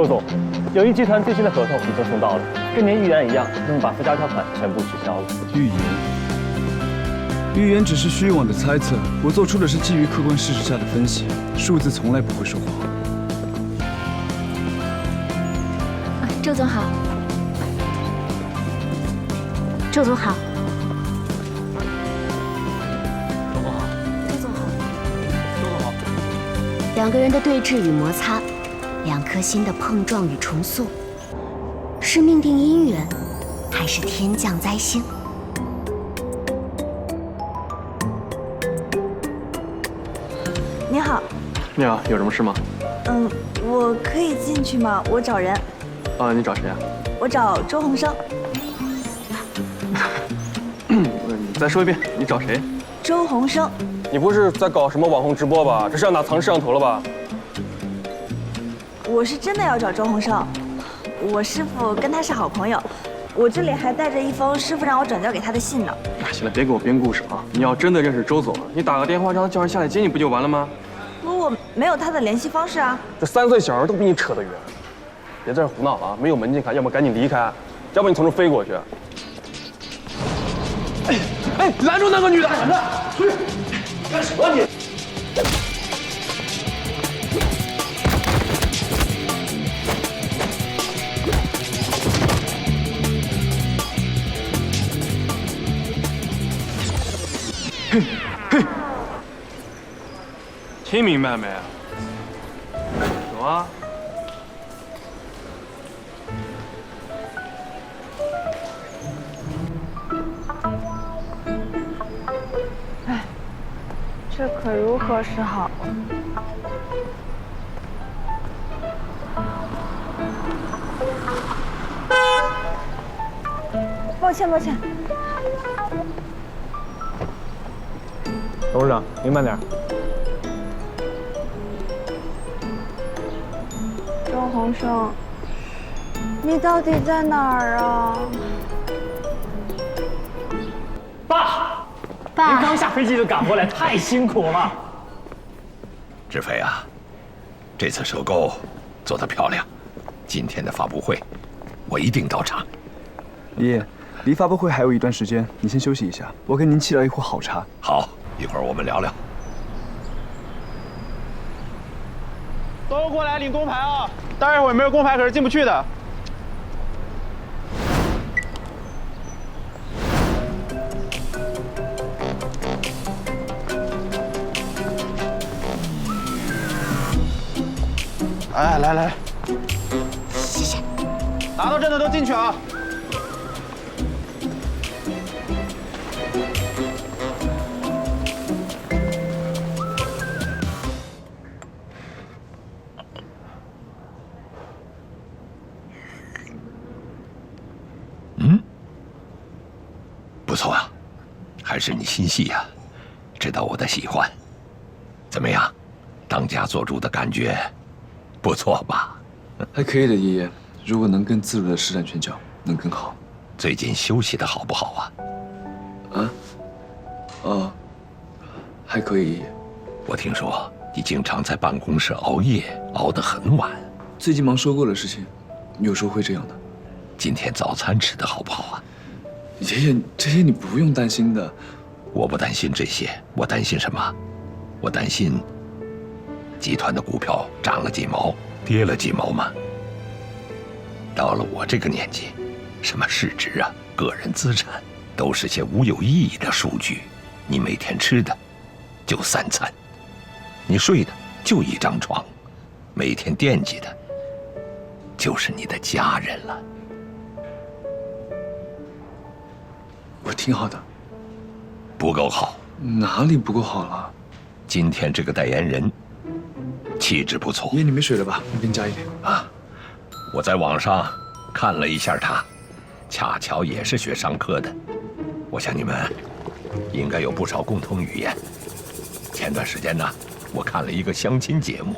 周总，友谊集团最新的合同已经送到了，跟您预言一样，他们把附加条款全部取消了。预言，预言只是虚妄的猜测，我做出的是基于客观事实下的分析，数字从来不会说谎。啊，周总好，周总好，周总好，周总好。周总好。两个人的对峙与摩擦，两颗心的碰撞与重塑，是命定姻缘，还是天降灾星？你好，你好，有什么事吗？嗯，我可以进去吗？我找人，啊，你找谁啊？我找周鸿生。嗯，你再说一遍，你找谁？周鸿生，你不是在搞什么网红直播吧？这是要拿藏摄像头了吧？我是真的要找周鸿生，我师傅跟他是好朋友，我这里还带着一封师傅让我转交给他的信呢。哎，行了，别给我编故事啊！你要真的认识周总，你打个电话让他叫人下来接你不就完了吗？可我没有他的联系方式啊。这三岁小孩都比你扯得远，别在这胡闹了啊！没有门禁卡，要么赶紧离开，要不你从这飞过去。哎哎，拦住那个女的！闪着，出去！干什么你？嘿嘿，听明白没？有啊。哎这可如何是好？抱歉，抱歉。董事长，您慢点。周鸿生，你到底在哪儿啊？爸，爸您，刚下飞机就赶过来，太辛苦了。志飞啊，这次收购做得漂亮，今天的发布会我一定到场。爷爷，离发布会还有一段时间，你先休息一下，我给您沏了一壶好茶。好，一会儿我们聊聊。都过来领工牌啊！待会儿没有工牌可是进不去的。哎，来来，谢谢。拿到证的都进去啊！还是你心细呀，知道我的喜欢。怎么样，当家做主的感觉不错吧？还可以的，爷爷。如果能更自如的施展拳脚，能更好。最近休息的好不好啊？啊？哦，还可以，爷爷。我听说你经常在办公室熬夜，熬得很晚。最近忙收购的事情，有时候会这样的。今天早餐吃的好不好啊？爷爷，这些你不用担心的。我不担心这些，我担心什么？我担心集团的股票涨了几毛，跌了几毛吗？到了我这个年纪，什么市值啊、个人资产，都是些无有意义的数据。你每天吃的就三餐，你睡的就一张床，每天惦记的就是你的家人了。我挺好的，不够好。哪里不够好了？今天这个代言人气质不错爷爷，你没水了吧？我给你加一点。啊！我在网上看了一下他，恰巧也是学商科的。我想你们应该有不少共同语言。前段时间呢，我看了一个相亲节目，